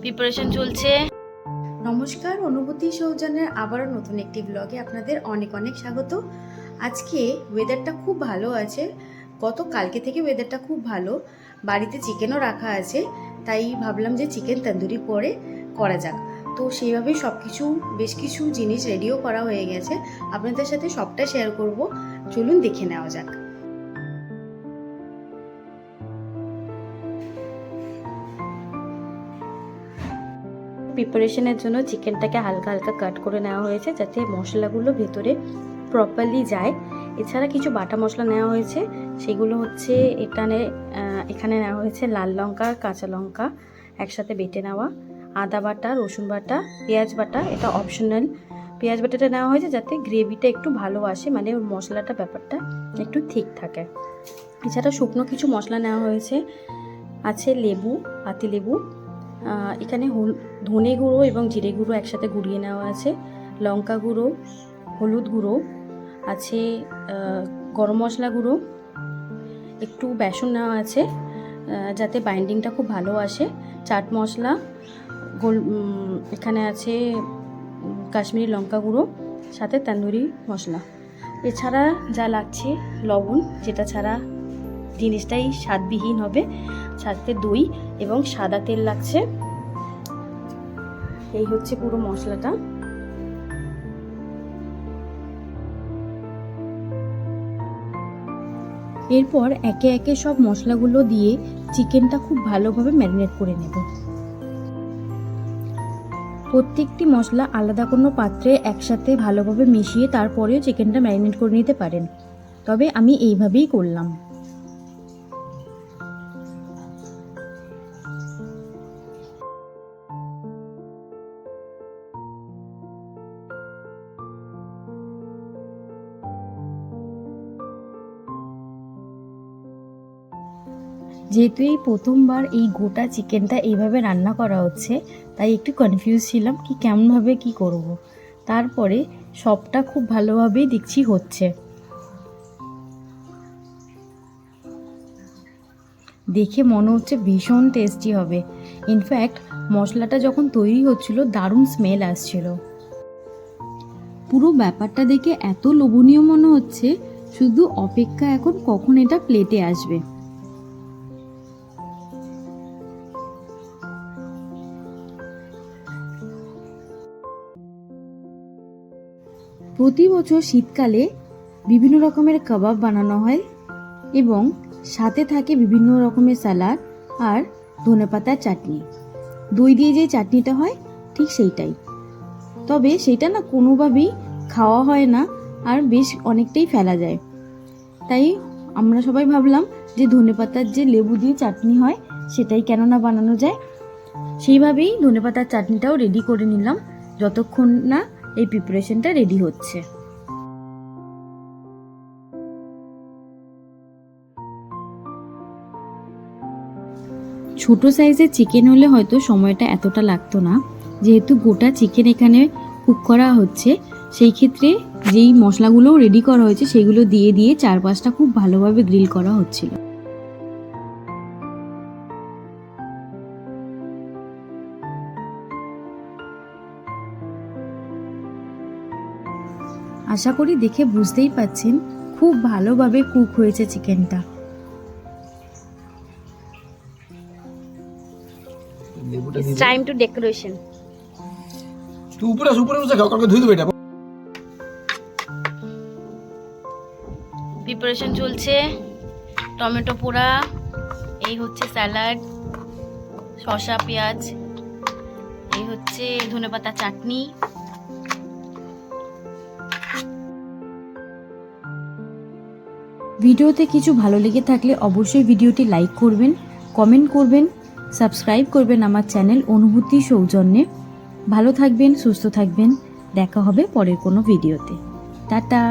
Preparation চলছে। নমস্কার, অনুভূতি সৌজন্যের আবারও নতুন একটি ব্লগে আপনাদের অনেক অনেক স্বাগত। আজকে ওয়েদারটা খুব ভালো আছে। গত কালকে থেকে ওয়েদারটা খুব ভালো। বাড়িতে চিকেনও রাখা আছে। তাই ভাবলাম যে চিকেন তন্দুরি পরে করা যাক। তো সেইভাবেই সব কিছু বেশ কিছু জিনিস রেডিও করা হয়ে গেছে। আপনাদের সাথে সবটা শেয়ার করব। চলুন দেখে নেওয়া যাক। প্রিপারেশনের জন্য চিকেনটাকে হালকা হালকা কাট করে নেওয়া হয়েছে যাতে মশলাগুলো ভেতরে প্রপারলি যায়। এছাড়া কিছু বাটা মশলা নেওয়া হয়েছে সেগুলো হচ্ছে এখানে এখানে নেওয়া হয়েছে লাল লঙ্কা কাঁচা লঙ্কা একসাথে বেটে নেওয়া আদা বাটা রসুন বাটা পেঁয়াজ বাটা এটা অপশনাল পেঁয়াজ বাটাটা নেওয়া হয়েছে যাতে গ্রেভিটা একটু ভালো আসে মানে ওর মশলাটা ব্যাপারটা একটু ঠিক থাকে। এছাড়া শুকনো কিছু মশলা নেওয়া হয়েছে আছে লেবু পাতিলেবু আহ, এখানে হল ধনে গুঁড়ো এবং জিরে গুঁড়ো একসাথে গুঁড়িয়ে নেওয়া আছে। লঙ্কা গুঁড়ো, হলুদ গুঁড়ো, আছে গরম মশলা গুঁড়ো, একটু বেসন নেওয়া আছে যাতে বাইন্ডিংটা খুব ভালো আসে। চাট মশলা, গোল এখানে আছে কাশ্মীরি লঙ্কা গুঁড়ো, সাথে তান্দুরি মশলা। এছাড়া যা লাগছে, লবণ, যেটা ছাড়া জিনিসটাই স্বাদবিহীন হবে, সাথে দই এবং সাদা তেল লাগছে। এই হচ্ছে পুরো মশলাটা। এরপর একে একে সব মশলাগুলো দিয়ে চিকেনটা খুব ভালোভাবে ম্যারিনেট করে নেব। প্রত্যেকটি মশলা আলাদা কোনো পাত্রে একসাথে ভালোভাবে মিশিয়ে তারপরেও চিকেনটা ম্যারিনেট করে নিতে পারেন। তবে আমি এইভাবেই করলাম। যেহেতু এই প্রথমবার এই গোটা চিকেনটা এইভাবে রান্না করা হচ্ছে, তাই একটু কনফিউজ ছিলাম কি কেমনভাবে কি করব। তারপরে সবটা খুব ভালোভাবেই দেখছি হচ্ছে। দেখে মনে হচ্ছে ভীষণ টেস্টি হবে। ইনফ্যাক্ট মশলাটা যখন তৈরি হচ্ছিল, দারুণ স্মেল আসছিল। পুরো ব্যাপারটা দেখে এত লোভনীয় মনে হচ্ছে, শুধু অপেক্ষা এখন কখন এটা প্লেটে আসবে। প্রতি বছর শীতকালে বিভিন্ন রকমের কাবাব বানানো হয় এবং সাথে থাকে বিভিন্ন রকমের স্যালাড আর ধনেপাতার চাটনি। দই দিয়ে যে চাটনিটা হয়, ঠিক সেইটাই। তবে সেটা না কোনোভাবেই খাওয়া হয় না আর বেশ অনেকটাই ফেলা যায়। তাই আমরা সবাই ভাবলাম যে ধনেপাতার যে লেবু দিয়ে চাটনি হয়, সেটাই কেন না বানানো যায়। সেইভাবেই ধনেপাতার চাটনিটাও রেডি করে নিলাম। যতক্ষণ না এই প্রিপারেশনটা রেডি হচ্ছে। ছোট সাইজের চিকেন হলে হয়তো সময়টা এতটা লাগতো না। যেহেতু গোটা চিকেন এখানে কুক করা হচ্ছে, সেই ক্ষেত্রে যেই মশলাগুলো রেডি করা হয়েছে, সেগুলো দিয়ে দিয়ে চারপাশটা খুব ভালোভাবে গ্রিল করা হচ্ছিল। আশা করি দেখে বুঝতেই পাচ্ছেন খুব ভালোভাবে কুক হয়েছে চিকেনটা তুই উপরে উপরে খাও কালকে দেবে এটা। প্রিপারেশন চলছে টমেটো পোড়া এই হচ্ছে স্যালাড শসা পেঁয়াজ এই হচ্ছে ধনেপাতা চাটনি। ভিডিওতে কিছু ভালো লেগে থাকলে অবশ্যই ভিডিওটি লাইক করবেন, কমেন্ট করবেন, সাবস্ক্রাইব করবেন আমার চ্যানেল অনুভূতি সৌজন্যে। ভালো থাকবেন, সুস্থ থাকবেন। দেখা হবে পরের কোনো ভিডিওতে। টাটা!